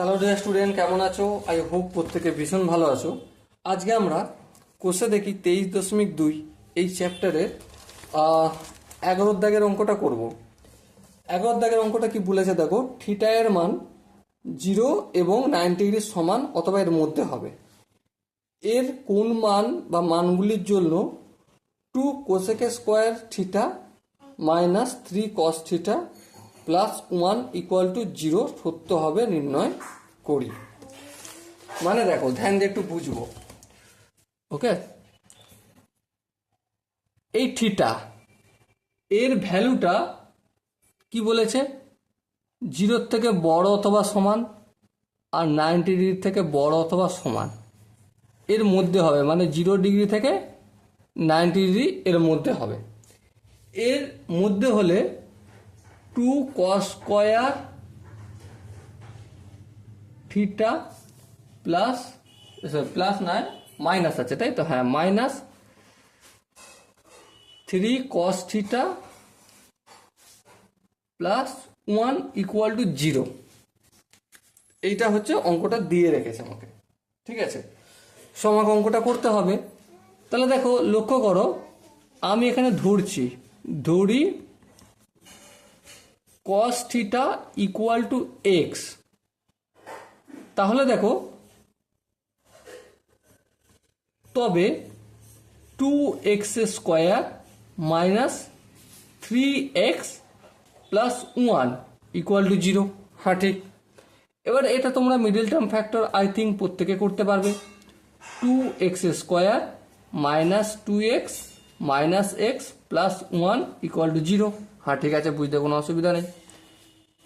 Hello dear student কেমন আছো? I hope প্রত্যেকে ভীষণ ভালো আছো। আজকে আমরা কোষে দেখি তেইশ দশমিক দুই, এই চ্যাপ্টারের এগারোর দাগের অঙ্কটা করব। এগারোর দাগের অঙ্কটা কি বলেছে দেখো থিটা এর মান জিরো এবং নাইনটি ডিগ্রির সমান অথবা এর মধ্যে হবে। এর কোন মান বা মানগুলির জন্য two cos square theta minus three cos theta plus one equal to zero সত্য হবে নির্ণয় করি। মানে দেখো, ধ্যান দিয়ে একটু বুঝব। ওকে এই থিটা এর ভ্যালুটা কি বলেছে? জিরোর থেকে বড় অথবা সমান আর নাইনটি ডিগ্রি থেকে বড় অথবা সমান। এর মধ্যে হবে মানে জিরো ডিগ্রি থেকে নাইনটি ডিগ্রি এর মধ্যে হবে। এর মধ্যে হলে two cos square theta plus plus নয় মাইনাস আছে, তাই তো? হ্যাঁ minus three cos theta plus one equal to zero এইটা হচ্ছে অঙ্কটা দিয়ে রেখেছে আমাকে। ঠিক আছে? সো অঙ্কটা করতে হবে। তাহলে দেখো, লক্ষ্য করো, আমি এখানে ধরছি। ধরি cos theta equal to x তাহলে দেখো, তবে two x square minus three x plus one equal to zero হ্যাঁ ঠিক এবার এটা তোমরা middle term factor I think প্রত্যেকে করতে পারবে। Two x square minus two x minus x plus one equal to zero হ্যাঁ ঠিক আছে বুঝতে কোনো অসুবিধা নেই।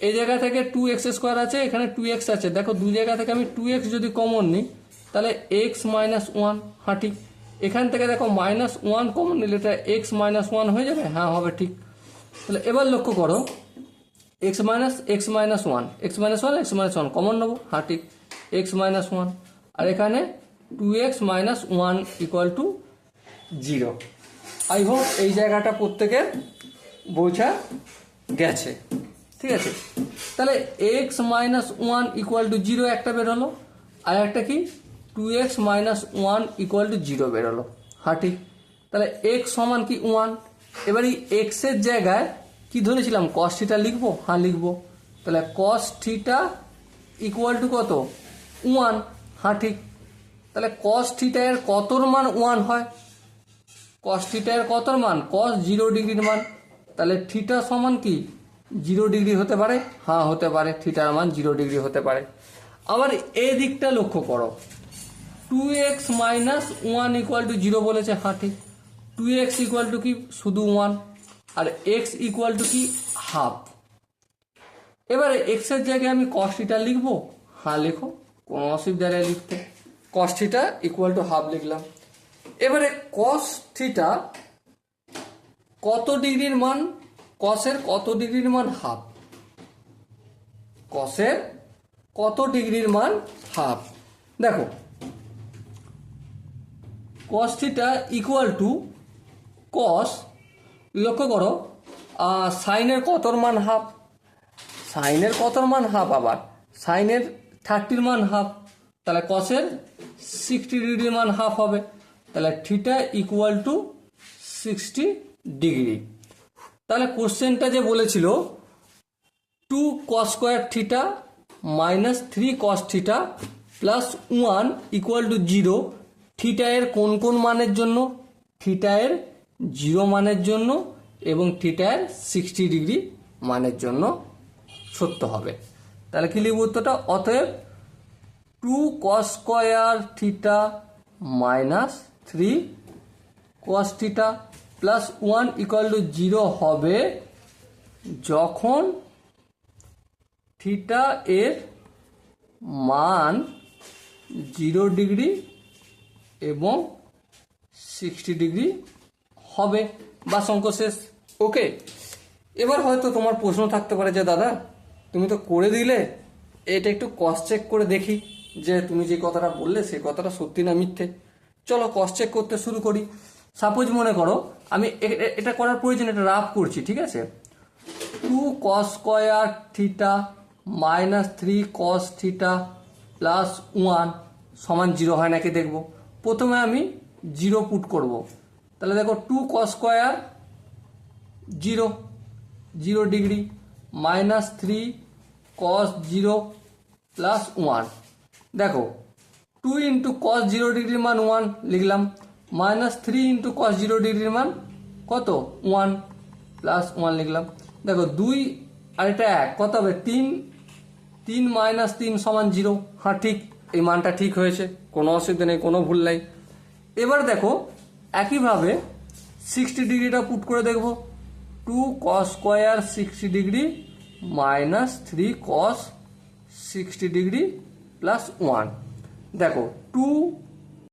এই জায়গা থেকে টু এক্স স্কোয়ার আছে, এখানে টু এক্স আছে। দেখো, দু জায়গা থেকে আমি টু এক্স যদি কমন নিই, তাহলে এক্স মাইনাস ওয়ান হ্যাঁ ঠিক। এখান থেকে দেখো মাইনাস ওয়ান কমন নিলে এটা এক্স মাইনাস ওয়ান হয়ে যাবে? হ্যাঁ হবে ঠিক। তাহলে এবার লক্ষ্য করো x minus x minus one x minus one x minus one common নেব? হ্যাঁ ঠিক। এক্স মাইনাস ওয়ান আর এখানে two x minus one equal to zero I hope এই জায়গাটা প্রত্যেকের বোঝা গেছে। ঠিক আছে? তাহলে x minus one equal to zero একটা বেরোলো আর একটা কি? Two x minus one equal to zero বেরোলো ঠিক তাহলে এক্স সমান কি ওয়ান এবার এই এক্সের জায়গায় কি ধরেছিলাম? কস থিটা লিখব? হ্যাঁ লিখব। তাহলে কস থিটা ইকুয়াল টু কত? ওয়ান হ্যাঁ ঠিক তাহলে কস থিটা এর কতর মান ওয়ান হয়? কস থিটা এর কতর মান? কস জিরো ডিগ্রির মান। তাহলে থিটা সমান কি? জিরো ডিগ্রি হতে পারে হ্যাঁ হতে পারে থিটার মান জিরো ডিগ্রি হতে পারে। আবার এই দিকটা লক্ষ্য করো। Two x minus one equal to zero বলেছে হ্যাঁ ঠিক। টু এক্স ইকুয়াল টু কি? শুধু ওয়ান আর এক্স ইকুয়াল টু কি? হাফ এবারে এক্সের জায়গায় আমি কস থিটা লিখব। হ্যাঁ লেখো। কোনো অসুবিধা নেই লিখতে। Cos theta equal to half লিখলাম। এবারে কস থিটা কত ডিগ্রির মান? কসের কত ডিগ্রির মান হাফ? কসের কত ডিগ্রির মান হাফ? দেখো cos theta equal to cos লক্ষ্য করো সাইনের কতর মান হাফ? সাইনের কতর মান হাফ আবার? সাইনের থার্টির মান হাফ। তাহলে কসের সিক্সটি ডিগ্রির মান হাফ হবে। তাহলে theta equal to sixty degree. তাহলে কোশ্চেনটা যে বলেছিল two cos square theta minus three cos theta plus one equal to zero theta এর কোন কোন মানের জন্য? থিটা এর জিরো মানের জন্য এবং থিটা এর সিক্সটি ডিগ্রি মানের জন্য সত্য হবে। তাহলে কি লিখব উত্তরটা? অতএব two cos square theta minus three cos theta plus one equal to zero হবে যখন থিটা এর মান জিরো ডিগ্রি এবং সিক্সটি ডিগ্রি হবে বা অঙ্ক ওকে এবার হয়তো তোমার প্রশ্ন থাকতে পারে যে, দাদা, তুমি তো করে দিলে, এটা একটু কস চেক করে দেখি যে তুমি যে কথাটা বললে সেই কথাটা সত্যি না মিথ্যে। চলো কস চেক করতে শুরু করি। সাপোজ মনে করো, আমি এটা করার প্রয়োজন, এটা রাফ করছি, ঠিক আছে? Two cos square theta minus three cos theta plus one সমান জিরো হয় নাকি দেখব? প্রথমে আমি জিরো পুট করব। তাহলে দেখো two cos square zero zero degree minus three cos zero plus one দেখো two into cos zero degree মান ওয়ান লিখলাম। Minus three into cos zero ডিগ্রির মান কত? ওয়ান প্লাস ওয়ান লিখলাম। দেখো, দুই আর এটা এক, কত হবে? তিন। তিন মাইনাস তিন সমান জিরো হ্যাঁ ঠিক। এই মানটা ঠিক হয়েছে। কোনো অসুবিধা নেই, কোনো ভুল নেই। এবার দেখো, একইভাবে সিক্সটি ডিগ্রিটা পুট করে দেখব। Two cos square sixty degree minus three cos sixty degree plus one দেখো টু